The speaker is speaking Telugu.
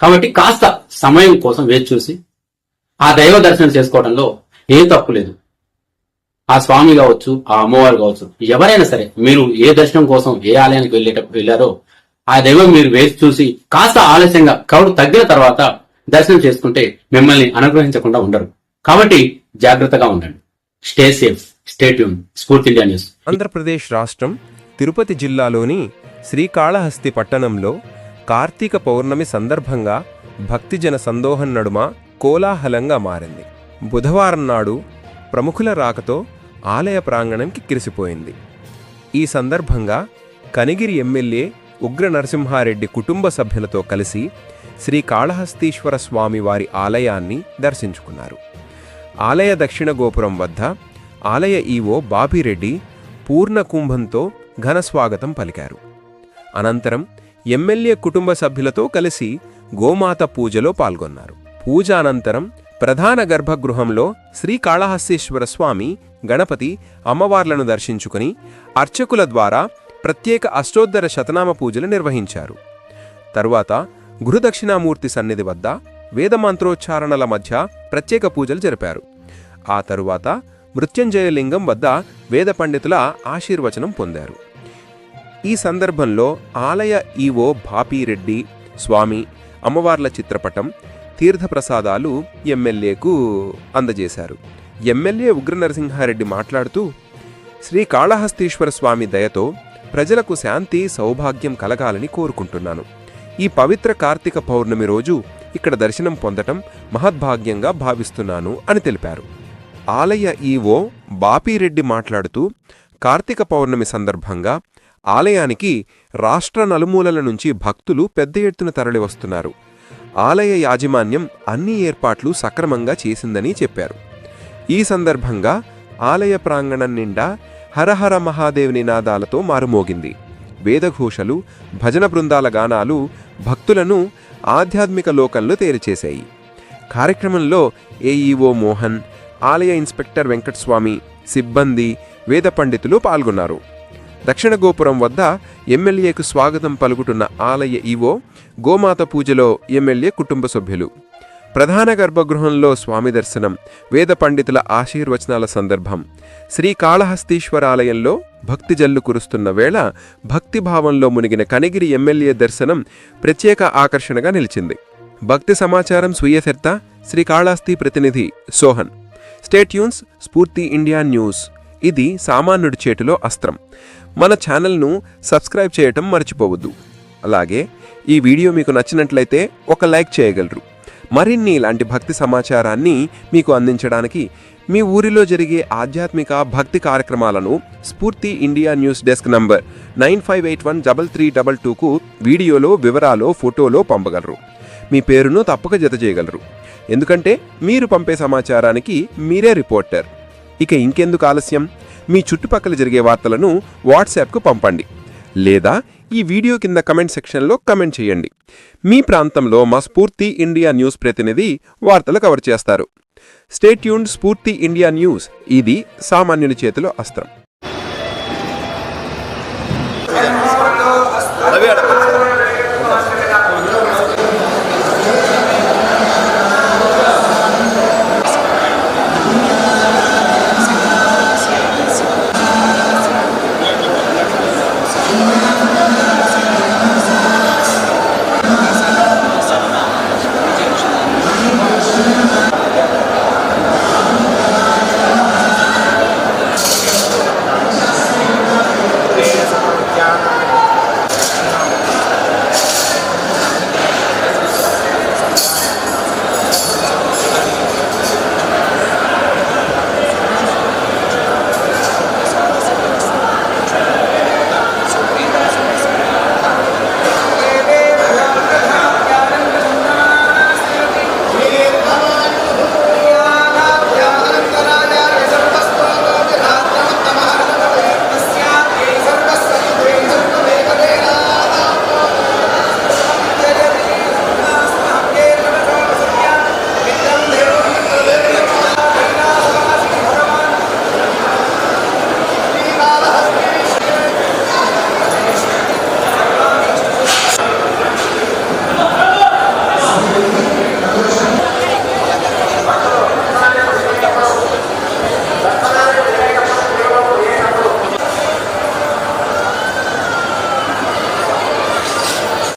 కాబట్టి కాస్త సమయం కోసం వేచి చూసి ఆ దైవ దర్శనం చేసుకోవడంలో ఏ తప్పు లేదు. ఆ స్వామి కావచ్చు ఆ అమ్మవారు కావచ్చు ఎవరైనా సరే మీరు ఏ దర్శనం కోసం ఏ ఆలయానికి వెళ్ళేటప్పుడు వెళ్ళారో ఆ దైవం మీరు వేచి చూసి కాస్త ఆలస్యంగా క్రౌడ్ తగ్గిన తర్వాత దర్శనం చేసుకుంటే మిమ్మల్ని అనుగ్రహించకుండా ఉండరు. కాబట్టి జాగ్రత్తగా ఉండండి. Stay safe stay tune Spoorthi India news Andhra Pradesh రాష్ట్రం తిరుపతి జిల్లాలోని శ్రీకాళహస్తి పట్టణంలో కార్తీక పౌర్ణమి సందర్భంగా భక్తిజన సందోహం నడుమ కోలాహలంగా మారింది. బుధవారం నాడు ప్రముఖుల రాకతో ఆలయ ప్రాంగణం కిక్కిరిసిపోయింది ఈ సందర్భంగా కనిగిరి ఎమ్మెల్యే ఉగ్ర నరసింహారెడ్డి కుటుంబ సభ్యులతో కలిసి శ్రీకాళహస్తీశ్వర స్వామి వారి ఆలయాన్ని దర్శించుకున్నారు. ఆలయ దక్షిణ గోపురం వద్ద ఆలయ ఈవో బాపిరెడ్డి పూర్ణ కుంభంతో ఘనస్వాగతం పలికారు. అనంతరం ఎమ్మెల్యే కుటుంబ సభ్యులతో కలిసి గోమాత పూజలో పాల్గొన్నారు. పూజ అనంతరం ప్రధాన గర్భగృహంలో శ్రీకాళహస్తీశ్వర స్వామి గణపతి అమ్మవార్లను దర్శించుకుని అర్చకుల ద్వారా ప్రత్యేక అష్టోత్తర శతనామ పూజలు నిర్వహించారు. తరువాత గురుదక్షిణామూర్తి సన్నిధి వద్ద వేదమంత్రోచ్చారణల మధ్య ప్రత్యేక పూజలు జరిపారు. ఆ తరువాత మృత్యంజయలింగం వద్ద వేద పండితుల ఆశీర్వచనం పొందారు. ఈ సందర్భంలో ఆలయ ఈవో భాపీరెడ్డి స్వామి అమ్మవార్ల చిత్రపటం తీర్థప్రసాదాలు ఎమ్మెల్యేకు అందజేశారు. ఎమ్మెల్యే ఉగ్ర నరసింహారెడ్డి మాట్లాడుతూ శ్రీకాళహస్తీశ్వర స్వామి దయతో ప్రజలకు శాంతి సౌభాగ్యం కలగాలని కోరుకుంటున్నాను. ఈ పవిత్ర కార్తీక పౌర్ణమి రోజు ఇక్కడ దర్శనం పొందటం మహద్భాగ్యంగా భావిస్తున్నాను అని తెలిపారు. ఆలయ ఈవో బాపీరెడ్డి మాట్లాడుతూ కార్తీక పౌర్ణమి సందర్భంగా ఆలయానికి రాష్ట్ర నలుమూలల నుంచి భక్తులు పెద్ద ఎత్తున తరలివస్తున్నారు ఆలయ యాజమాన్యం అన్ని ఏర్పాట్లు సక్రమంగా చేసిందని చెప్పారు. ఈ సందర్భంగా ఆలయ ప్రాంగణం నిండా హరహర మహాదేవ్ నినాదాలతో మారుమోగింది. వేదఘోషలు భజన బృందాల గానాలు భక్తులను ఆధ్యాత్మిక లోకంలో తేరిచేశాయి కార్యక్రమంలో ఏఈఓ మోహన్ ఆలయ ఇన్స్పెక్టర్ వెంకటస్వామి సిబ్బంది వేద పండితులు పాల్గొన్నారు. దక్షిణ గోపురం వద్ద ఎమ్మెల్యేకు స్వాగతం పలుకుతున్న ఆలయ ఈవో గోమాత పూజలో ఎమ్మెల్యే కుటుంబ సభ్యులు. ప్రధాన గర్భగృహంలో స్వామి దర్శనం వేద పండితుల ఆశీర్వచనాల సందర్భం. శ్రీకాళహస్తీశ్వరాలయంలో భక్తి జల్లు కురుస్తున్న వేళ భక్తిభావంలో మునిగిన కనిగిరి ఎమ్మెల్యే దర్శనం ప్రత్యేక ఆకర్షణగా నిలిచింది. భక్తి సమాచారం స్వీయసెర్త శ్రీకాళహస్తి ప్రతినిధి సోహన్. స్టేట్యూన్స్ స్ఫూర్తి ఇండియా న్యూస్. ఇది సామాన్యుడి చేతిలో అస్త్రం. మన ఛానల్ను సబ్స్క్రైబ్ చేయటం మర్చిపోవద్దు. అలాగే ఈ వీడియో మీకు నచ్చినట్లయితే ఒక లైక్ చేయగలరు. మరిన్ని ఇలాంటి భక్తి సమాచారాన్ని మీకు అందించడానికి మీ ఊరిలో జరిగే ఆధ్యాత్మిక భక్తి కార్యక్రమాలను Spoorthi India news desk number nine five eight one double three double టూకు వీడియోలో వివరాలో ఫోటోలో పంపగలరు. మీ పేరును తప్పక జత చేయగలరు ఎందుకంటే మీరు పంపే సమాచారానికి మీరే రిపోర్టర్. ఇక ఇంకెందుకు ఆలస్యం? మీ చుట్టుపక్కల జరిగే వార్తలను వాట్సాప్కు పంపండి. లేదా ఈ వీడియో కింద కమెంట్ సెక్షన్లో కమెంట్ చేయండి. మీ ప్రాంతంలో మా స్ఫూర్తి ఇండియా న్యూస్ ప్రతినిధి వార్తలు కవర్ చేస్తారు. స్టేట్యూన్ స్ఫూర్తి ఇండియా న్యూస్. ఇది సామాన్యుని చేతిలో అస్త్రం.